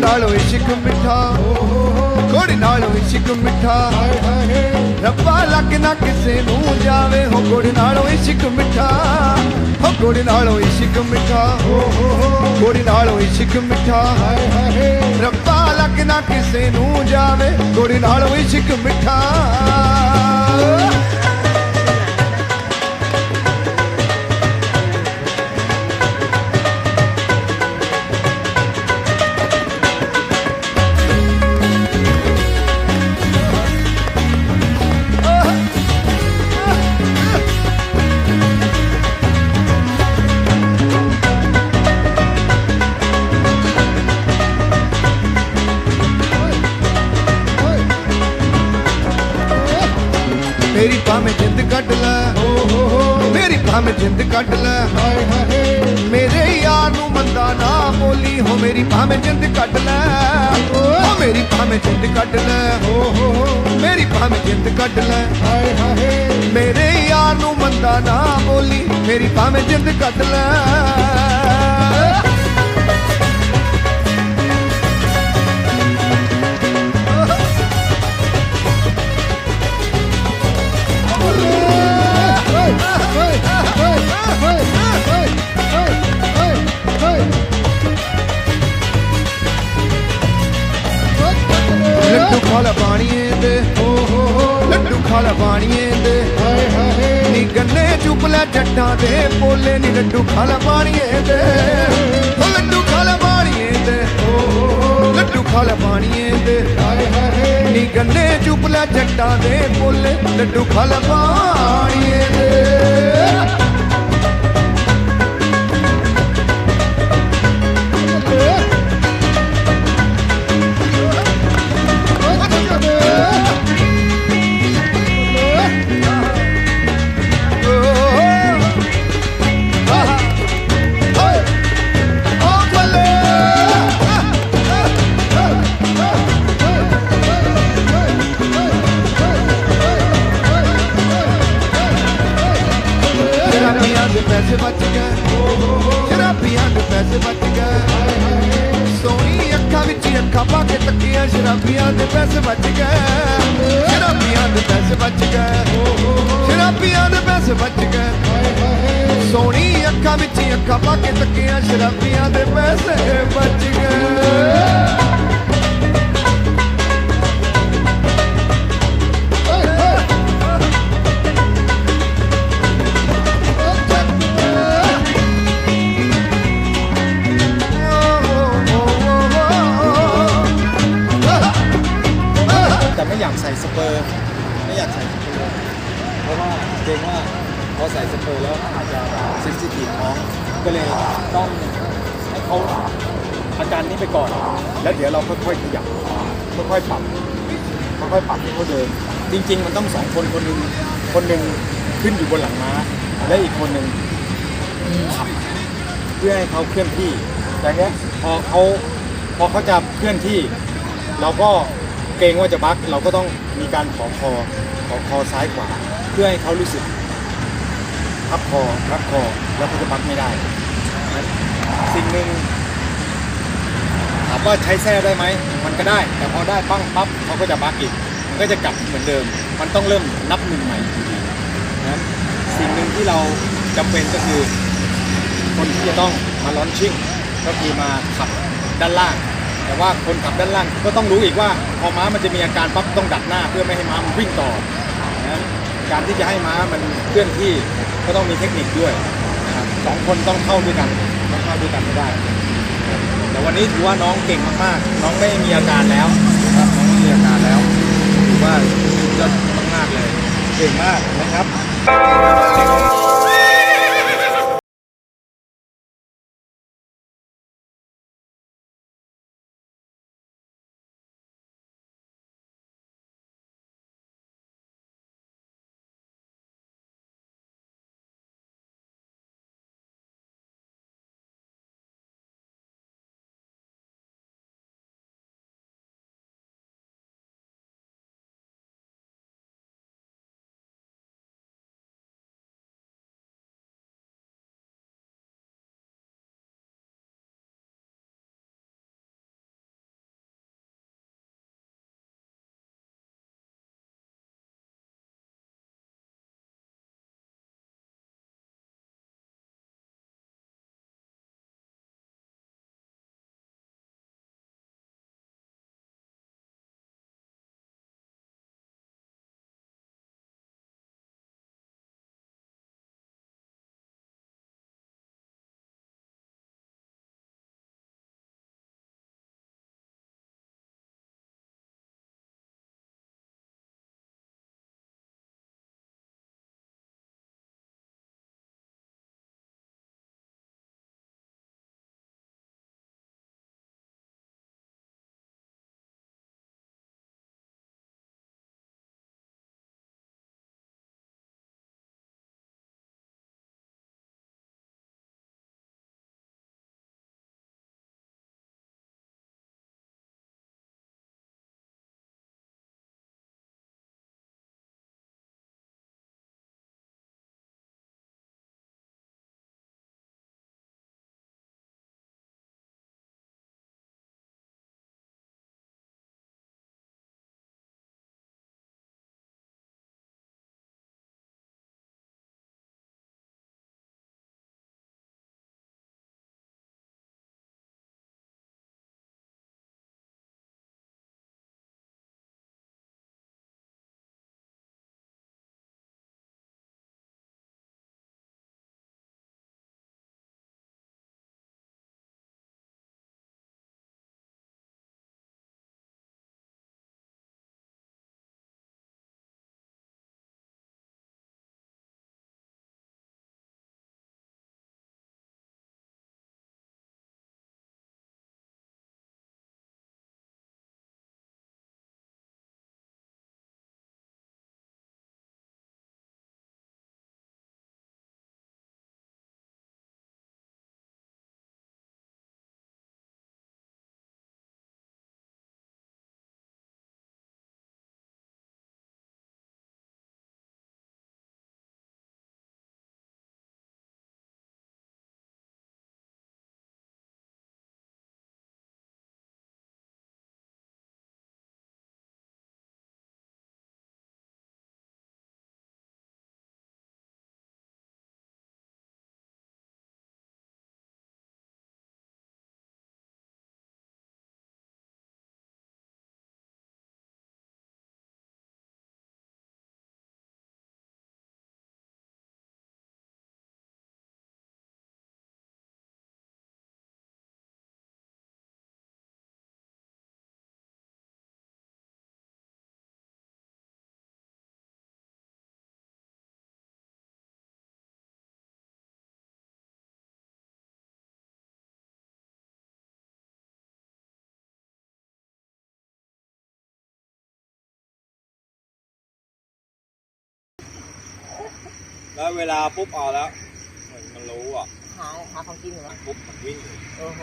ਨਾਲੋਂ ਇਸ਼ਕ ਮਿੱਠਾ ਕੁੜੀ ਨਾਲੋਂ ਇਸ਼ਕ ਮਿੱਠਾ। ਰੱਬਾ ਲੱਗ ਨਾ ਕਿਸੇ ਨੂੰ ਜਾਵੇ, ਹੋ ਕੁੜੀ ਨਾਲੋਂ ਇਸ਼ਕ ਮਿੱਠਾ। ਹੋ ਕੁੜੀ ਨਾਲੋਂ ਇਸ਼ਕ ਮਿੱਠਾ ਕੁੜੀ ਨਾਲੋਂ ਇਸ਼ਕ ਮਿੱਠਾ। ਰੱਬਾ ਲੱਗ ਨਾ ਕਿਸੇ ਨੂੰ ਜਾਵੇ ਕੁੜੀ ਨਾਲੋਂ ਇਸ਼ਕ ਮਿੱਠਾ। ਮੇਰੀ ਭਾਵੇਂ ਜਿੰਦ ਕੱਢ ਲੈ। ਮੇਰੀ ਭਾਵੇਂ ਜਿੰਦ ਕੱਢ ਲੈ। ਮੇਰੇ ਯਾਰ ਨੂੰ ਮੰਦਾ ਨਾ ਬੋਲੀ, ਹੋ ਮੇਰੀ ਭਾਵੇਂ ਜਿੰਦ ਕੱਢ ਲੈ। ਹੋ ਮੇਰੀ ਭਾਵੇਂ ਜਿੰਦ ਕੱਢ ਲੈ। ਹੋ ਮੇਰੀ ਭਾਵੇਂ ਜਿੰਦ ਕੱਢ ਲੈ। ਮੇਰੇ ਯਾਰ ਨੂੰ ਮੰਦਾ ਨਾ ਬੋਲੀ, ਮੇਰੀ ਭਾਵੇਂ ਜਿੰਦ ਕੱਢ ਲੈ। ਖਾਲਾ ਬਾਣੀਏ ਦੇ। ਹੋ ਹੋ ਲੱਡੂ ਖਾਲਾ ਬਾਣੀਏ ਦੇ। ਹਾਏ ਹਾਏ ਨੀ ਗੰਨੇ ਚੁੱਪ ਲੈ ਜੱਟਾਂ ਦੇ। ਪੋਲੇ ਨੀ ਲੱਡੂ ਖਾਲਾ ਬਾਣੀਏ ਦੇ। ਲੱਡੂ ਖਾਲਾ ਬਾਣੀਏ ਦੇ। ਹੋ ਹੋ ਲੱਡੂ ਖਾਲਾ ਬਾਣੀਏ ਦੇ। ਹਾਏ ਹਾਏ ਨੀ ਗੰਨੇ ਚੁੱਪ ਲੈ ਜੱਟਾਂ ਦੇ। ਪੋਲੇ ਲੱਡੂ ਖਾਲਾ ਬਾਣੀਏ ਦੇ। ਦੇ ਪੈਸੇ ਬਚ ਗਏ। ਸ਼ਰਾਬੀਆਂ ਦੇ ਪੈਸੇ ਬਚ ਗਏ। ਸੋਹਣੀ ਅੱਖਾਂ ਵਿੱਚ ਹੀ ਅੱਖਾਂ ਪਾ ਕੇ ਤੱਕੀਆਂ ਸ਼ਰਾਬੀਆਂ ਦੇ ਪੈਸੇ ਬਚ ਗਏ। ਸ਼ਰਾਬੀਆਂ ਦੇ ਪੈਸੇ ਬਚ ਗਏ। ਸ਼ਰਾਬੀਆਂ ਦੇ ਪੈਸੇ ਬਚ ਗਏ। ਸੋਹਣੀ ਅੱਖਾਂ ਵਿੱਚ ਹੀ ਅੱਖਾਂ ਪਾ ਕੇ ਤੱਕੀਆਂ ਸ਼ਰਾਬੀਆਂ ਦੇ ਪੈਸੇ ਬਚ ਗਏ। ปอร์ไม่อยากใส่สเปอร์เพราะว่าเกรงว่าพอใส่สเปอร์แล้วอาจจะเซนซิทีฟท้องก็เลยต้องให้เขาอาการนี้ไปก่อน แล้วเดี๋ยวเราค่อยๆขยับค่อยๆปรับค่อยๆปรับให้เขาเดิน จริง ๆ มันต้องสองคนคนหนึ่งคนหนึ่งขึ้นอยู่บนหลังม้า และอีกคนหนึ่งขับเพื่อให้เขาเคลื่อนที่แต่เนี้ยพอเขาพอเขาจะเคลื่อนที่ เราก็เกรงว่าจะบักเราก็ต้อง มีการขอคอขอคอซ้ายขวา เพื่อให้เขารู้สึกพับคอพับคอแล้วเขาจะบักไม่ได้ สิ่งหนึ่งถามว่าใช้แท้ได้ไหมมันก็ได้ แต่พอได้ปั้งปั๊บเขาก็จะบักอีก มันก็จะกลับเหมือนเดิม มันต้องเริ่มนับหนึ่งใหม่อยู่ดีนะสิ่งหนึ่งที่เราจำเป็นก็คือ คนที่จะต้องมาลอนชิ่งก็คือมาขับด้านล่าง แต่ว่าคนขับด้านล่างก็ต้องรู้อีกว่าพอม้ามันจะมีอาการปั๊บต้องดักหน้า เพื่อไม่ให้ม้ามันวิ่งต่อนะการที่จะให้ม้ามันเคลื่อนที่ก็ต้องมีเทคนิคด้วยนะครับสองคนต้องเข้าด้วยกันต้องเข้าด้วยกันไม่ได้ แต่วันนี้ถือว่าน้องเก่งมากๆ น้องไม่มีอาการแล้วนะครับน้องไม่มีอาการแล้วถือว่าสุดยอดมากๆเลย เก่งมากนะครับ แล้วเวลาปุ๊บเอาแล้วเหมือนมันรู้อะหาหาของกินเหรอปุ๊บมันวิ่งเลยโอ้โห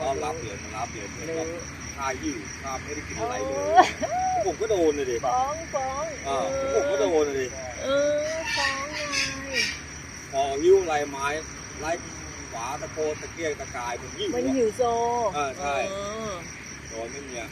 ต้อนรับเลยมันรับเลยเหมือนรู้กับข้าหิวข้าไม่ได้กินอะไรเลเอยอผมก็โดนเลยดิฟ้องฟ้องอ่าผมก็โดนเลยดิเออฟ้องไงพอหิ้วไรไม้ไล่ขวาตะโกนตะเกียกตะกายมันหิ้วมันอะหิวโซอ่าใช่เออโดนไม่มีอะ